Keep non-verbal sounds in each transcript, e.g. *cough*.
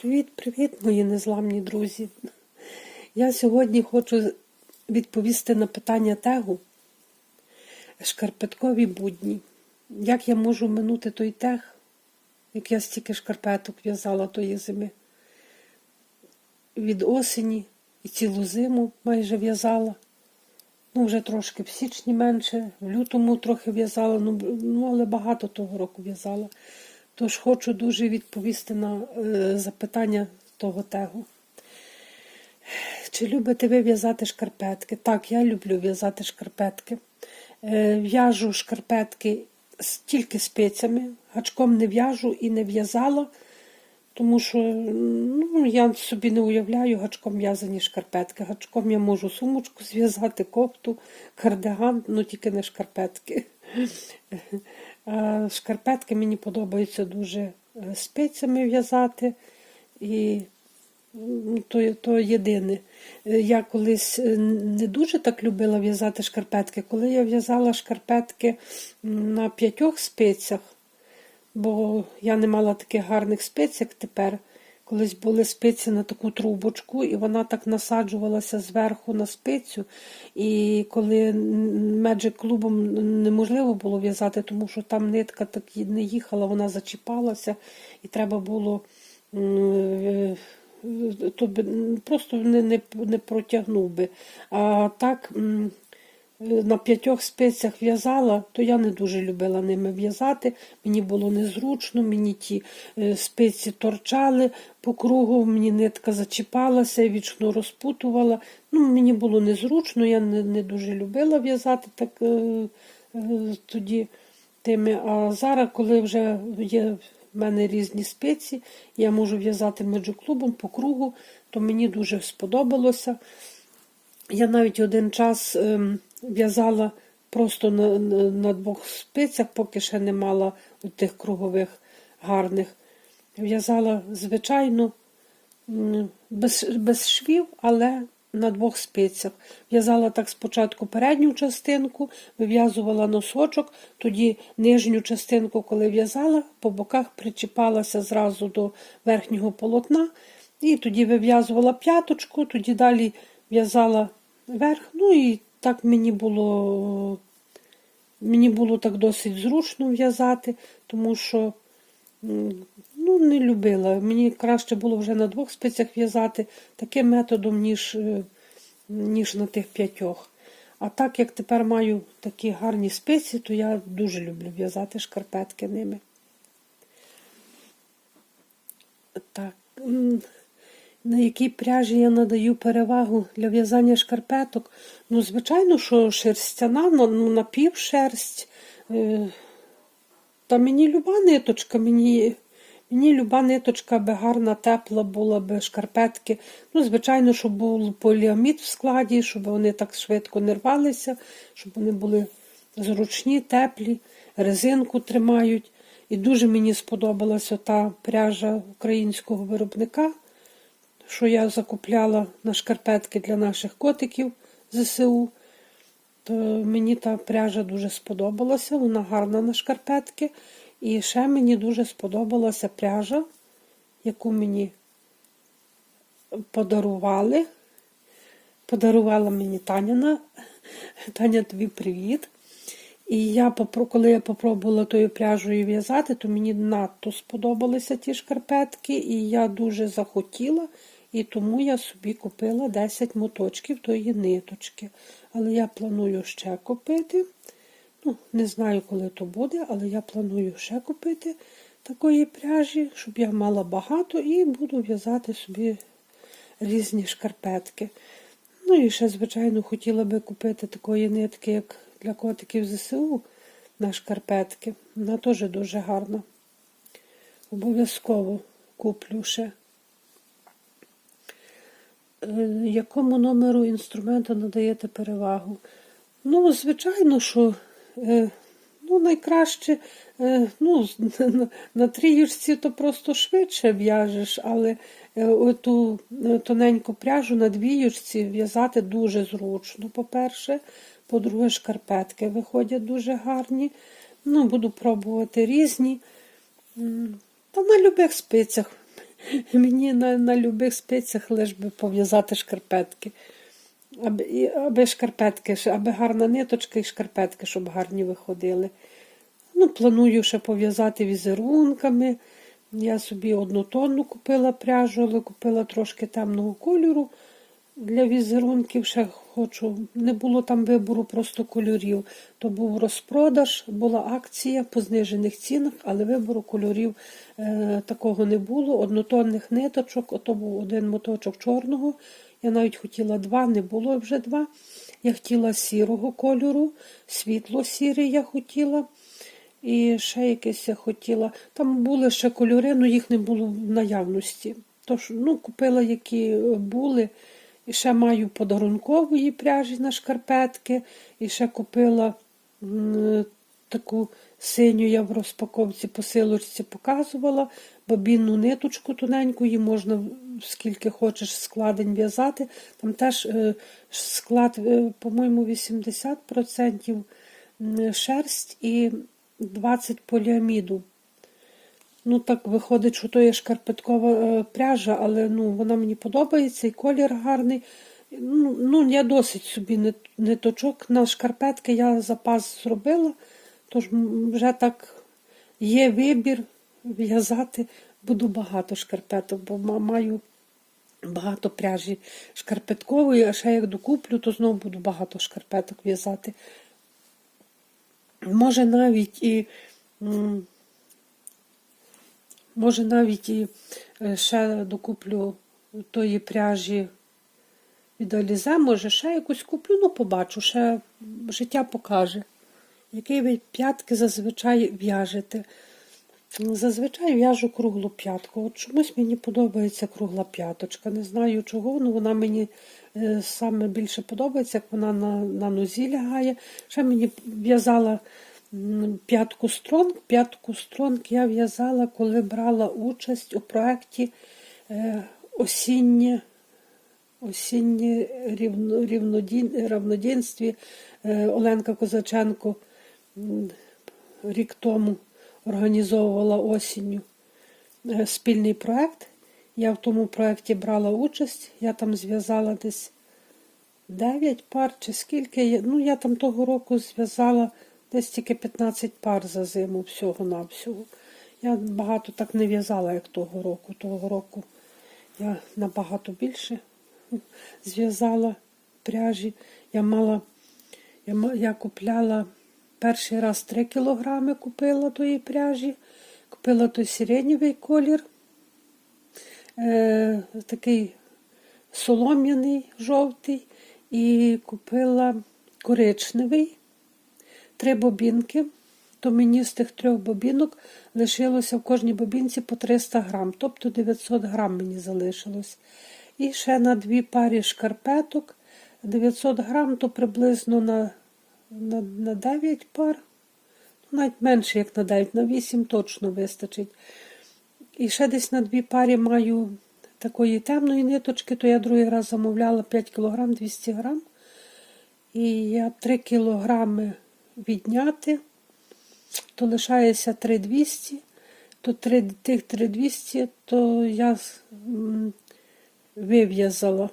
Привіт-привіт, мої незламні друзі. Я сьогодні хочу відповісти на питання тегу шкарпеткові будні. Як я можу минути той тег, як я стільки шкарпеток в'язала тої зими? Від осені і цілу зиму майже в'язала. Ну, вже трошки в січні менше, в лютому трохи в'язала, ну, ну але багато того року в'язала. Тож хочу дуже відповісти на е, запитання того тегу. Чи любите ви в'язати шкарпетки? Так, я люблю в'язати шкарпетки. Е, в'яжу шкарпетки тільки спицями, гачком не в'яжу і не в'язала, тому що ну, я собі не уявляю гачком в'язані шкарпетки. Гачком я можу сумочку зв'язати, кофту, кардиган, ну тільки не шкарпетки. *laughs* А шкарпетки мені подобається дуже е, спицями в'язати. І то, то єдине. Е, Я колись е, не дуже так любила в'язати шкарпетки. Коли я в'язала шкарпетки на п'ятьох спицях, бо я не мала таких гарних спиць, як тепер. Колись були спиці на таку трубочку, і вона так насаджувалася зверху на спицю. І коли меджик клубом неможливо було в'язати, тому що там нитка так не їхала, вона зачіпалася, і треба було е, то би просто не, не, не протягнув би. А так на п'ятьох спицях в'язала, то я не дуже любила ними в'язати. Мені було незручно, мені ті е, спиці торчали по кругу, мені нитка зачіпалася, і вічно розпутувала. Ну, мені було незручно, я не, не дуже любила в'язати так е, е, тоді тими. А зараз, коли вже є в мене різні спиці, я можу в'язати меджоклубом по кругу, то мені дуже сподобалося. Я навіть один час ем, в'язала просто на, на, на двох спицях, поки ще не мала тих кругових гарних. В'язала звичайно без, без швів, але на двох спицях. В'язала так спочатку передню частинку, вив'язувала носочок, тоді нижню частинку, коли в'язала, по боках причіпалася зразу до верхнього полотна, і тоді вив'язувала п'яточку, тоді далі в'язала верх. Ну і так мені було, мені було так досить зручно в'язати, тому що ну, не любила. Мені краще було вже на двох спицях в'язати таким методом, ніж, е, ніж на тих п'ятьох. А так як тепер маю такі гарні спиці, то я дуже люблю в'язати шкарпетки ними. Так. На якій пряжі я надаю перевагу для в'язання шкарпеток? Ну, звичайно, що шерстяна, ну, напівшерсть. Е, Та мені люба ниточка, мені, мені люба ниточка би гарна, тепла була би шкарпетки. Ну, звичайно, щоб був поліамід в складі, щоб вони так швидко не рвалися, щоб вони були зручні, теплі, резинку тримають. І дуже мені сподобалася та пряжа українського виробника, що я закупляла на шкарпетки для наших котиків ЗСУ. То мені та пряжа дуже сподобалася, вона гарна на шкарпетки. І ще мені дуже сподобалася пряжа, яку мені подарували. Подарувала мені Таняна. Таня, тобі привіт. І я, коли я попробувала тою пряжею в'язати, то мені надто сподобалися ті шкарпетки, і я дуже захотіла, і тому я собі купила 10 моточків тої ниточки. Але я планую ще купити. Ну, не знаю, коли то буде, але я планую ще купити такої пряжі, щоб я мала багато і буду в'язати собі різні шкарпетки. Ну і ще, звичайно, хотіла би купити такої нитки, як для котиків ЗСУ на шкарпетки. Вона теж дуже гарна. Обов'язково куплю ще. Якому номеру інструменту надаєте перевагу? Ну, звичайно, що е, ну, найкраще е, ну, *laughs* на, трієчці то просто швидше в'яжеш, але е, оту е, тоненьку пряжу на двіючці в'язати дуже зручно, по-перше. По-друге, шкарпетки виходять дуже гарні. Ну, буду пробувати різні. Та на любих спицях. *laughs* Мені на, на любих спицях лиш би пов'язати шкарпетки. Аби, аби шкарпетки, аби гарна ниточка і шкарпетки, щоб гарні виходили. Ну, планую ще пов'язати візерунками. Я собі однотонну купила пряжу, але купила трошки темного кольору. Для візерунків ще хочу. Не було там вибору просто кольорів. То був розпродаж, була акція по знижених цінах, але вибору кольорів е, такого не було. Однотонних ниточок, ото був один моточок чорного. Я навіть хотіла два, не було вже два. Я хотіла сірого кольору, світло сірий я хотіла. І ще якесь я хотіла. Там були ще кольори, але їх не було в наявності. Тож, ну, купила, які були. І ще маю подарункової пряжі на шкарпетки. І ще купила таку синю, я в розпаковці посилочці показувала. Бабінну ниточку тоненьку, її можна скільки хочеш складень в'язати. Там теж е, склад, е, по-моєму, 80% шерсть і 20 поліаміду. Ну, так виходить, що то є шкарпеткова е, пряжа, але ну, вона мені подобається, і колір гарний. Ну, ну я досить собі нит- ниточок на шкарпетки я запас зробила, тож вже так є вибір в'язати. Буду багато шкарпеток, бо маю багато пряжі шкарпеткової, а ще як докуплю, то знову буду багато шкарпеток в'язати. Може навіть і. Може, навіть і е, ще докуплю тої пряжі від Алізе, може, ще якусь куплю, ну побачу, ще життя покаже. Який ви п'ятки зазвичай в'яжете. Зазвичай в'яжу круглу п'ятку. От чомусь мені подобається кругла п'яточка. Не знаю чого, але вона мені е, саме більше подобається, як вона на, на нозі лягає. Ще мені в'язала п'ятку стронг. П'ятку стронг я в'язала, коли брала участь у проєкті е, осіннє, осіннє рівно, рівнодін, равнодінстві. Е, Оленка Козаченко рік тому організовувала осінню е, спільний проєкт. Я в тому проєкті брала участь. Я там зв'язала десь 9 пар чи скільки. Ну, я там того року зв'язала десь тільки 15 пар за зиму всього-навсього. Я багато так не в'язала, як того року. Того року я набагато більше зв'язала пряжі. Я мала, я, я купляла перший раз 3 кілограми купила тої пряжі, купила той сиренєвий колір, е, такий солом'яний жовтий, і купила коричневий, три бобінки. То мені з тих трьох бобінок лишилося в кожній бобінці по 300 грам, тобто 900 грам мені залишилось. І ще на дві парі шкарпеток 900 грам, то приблизно на, на, на 9 пар, навіть менше, як на 9, на 8 точно вистачить. І ще десь на дві парі маю такої темної ниточки, то я другий раз замовляла 5 кг 200 грам. І я 3 кілограми відняти, то лишається 3200, то 3, тих 3200, то я вив'язала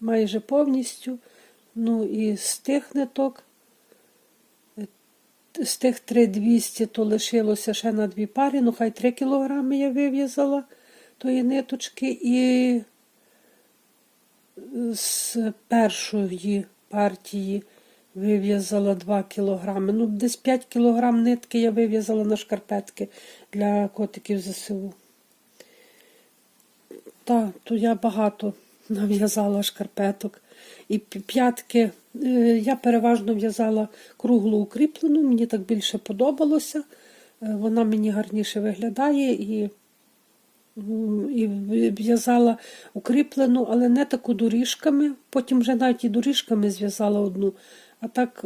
майже повністю. Ну і з тих ниток, е, з тих 3200, то лишилося ще на дві пари, ну хай 3 кілограми я вив'язала тої ниточки, і з першої партії вив'язала 2 кілограми. Ну, десь 5 кілограм нитки я вив'язала на шкарпетки для котиків ЗСУ. Так, то я багато нав'язала шкарпеток. І п'ятки е, я переважно в'язала круглу укріплену, мені так більше подобалося. Е, Вона мені гарніше виглядає і, і в'язала укріплену, але не таку доріжками. Потім вже навіть і доріжками зв'язала одну, а так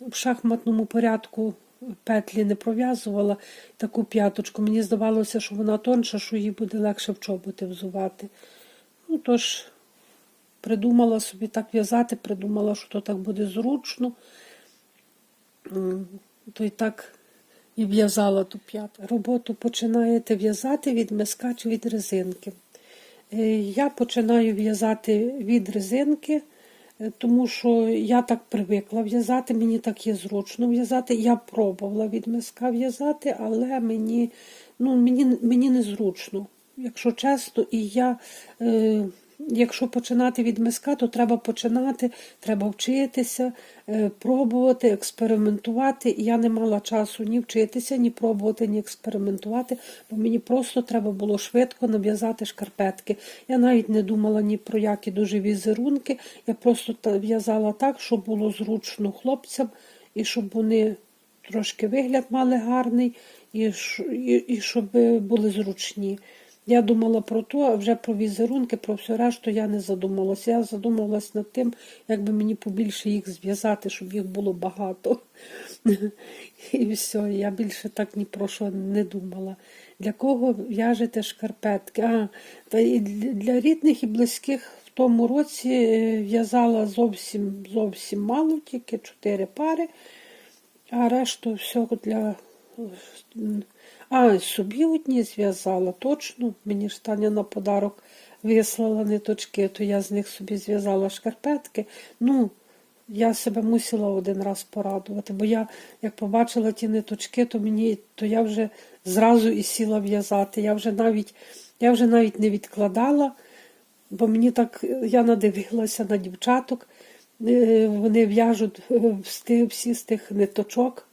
в шахматному порядку петлі не пров'язувала таку п'яточку. Мені здавалося, що вона тонша, що її буде легше в чоботи взувати. Ну, тож, придумала собі так в'язати, придумала, що то так буде зручно. То й так і в'язала ту п'яту. Роботу починаєте в'язати від миска чи від резинки. Е, Я починаю в'язати від резинки, тому що я так привикла в'язати, мені так є зручно в'язати. Я пробувала від миска в'язати, але мені, ну, мені, мені незручно, якщо чесно, і я. Е, Якщо починати від миска, то треба починати, треба вчитися, е, пробувати, експериментувати. Я не мала часу ні вчитися, ні пробувати, ні експериментувати, бо мені просто треба було швидко нав'язати шкарпетки. Я навіть не думала ні про які дуже візерунки. Я просто в'язала так, щоб було зручно хлопцям, і щоб вони трошки вигляд мали гарний, і, і, і щоб були зручні. Я думала про то, а вже про візерунки, про все решту я не задумалася. Я задумалась над тим, як би мені побільше їх зв'язати, щоб їх було багато. І все, я більше так ні про що не думала. Для кого в'яжете шкарпетки? А, та і для рідних і близьких в тому році е, в'язала зовсім зовсім мало, тільки чотири пари, а решту всього для. А, собі одні зв'язала, точно. Мені ж Таня на подарок вислала ниточки, то я з них собі зв'язала шкарпетки. Ну, я себе мусила один раз порадувати, бо я, як побачила ті ниточки, то мені, то я вже зразу і сіла в'язати. Я вже навіть, я вже навіть не відкладала, бо мені так, я надивилася на дівчаток, е, вони в'яжуть е, всі з тих ниточок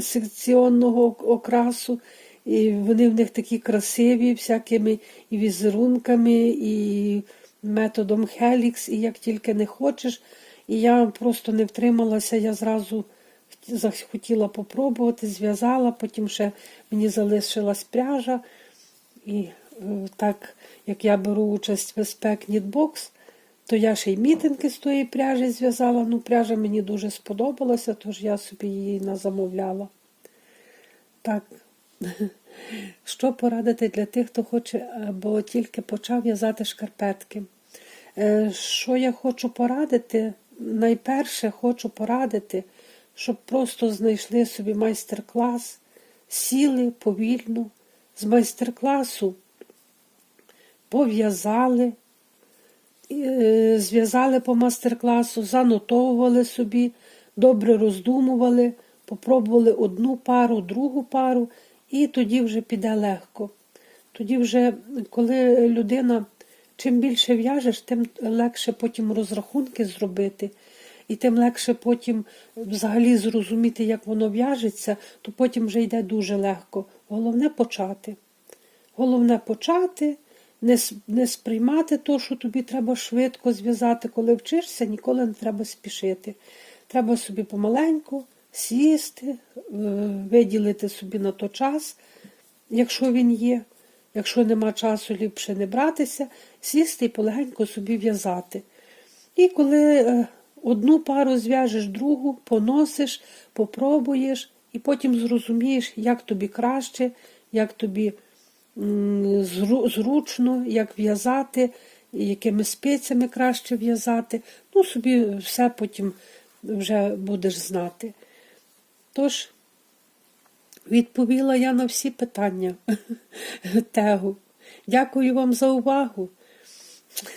секціонного окрасу. І вони в них такі красиві, всякими і візерунками, і методом Хелікс, і як тільки не хочеш. І я просто не втрималася, я зразу захотіла попробувати, зв'язала, потім ще мені залишилась пряжа. І е, так як я беру участь в спек Knitbox, то я ще й мітинги з тої пряжі зв'язала. Ну, пряжа мені дуже сподобалася, тож я собі її назамовляла. Так, *laughs* що порадити для тих, хто хоче або тільки почав в'язати шкарпетки? Е, Що я хочу порадити? Найперше хочу порадити, щоб просто знайшли собі майстер-клас, сіли повільно, з майстер-класу пов'язали, е, зв'язали по мастер-класу, занотовували собі, добре роздумували, попробували одну пару, другу пару, і тоді вже піде легко. Тоді вже, коли людина чим більше в'яжеш, тим легше потім розрахунки зробити, і тим легше потім взагалі зрозуміти, як воно в'яжеться, то потім вже йде дуже легко. Головне почати. Головне почати, не, сприймати то, що тобі треба швидко зв'язати, коли вчишся, ніколи не треба спішити. Треба собі помаленьку сісти, е, виділити собі на то час, якщо він є. Якщо нема часу, ліпше не братися, сісти і полегенько собі в'язати. І коли е, одну пару зв'яжеш, другу, поносиш, попробуєш, і потім зрозумієш, як тобі краще, як тобі зручно, як в'язати, якими спецями краще в'язати. Ну, собі все потім вже будеш знати. Тож, відповіла я на всі питання *laughs* Тегу. Дякую вам за увагу.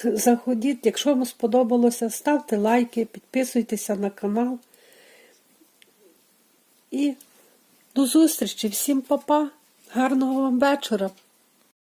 Заходіть, якщо вам сподобалося, ставте лайки, підписуйтеся на канал. І до зустрічі, всім па-па, гарного вам вечора!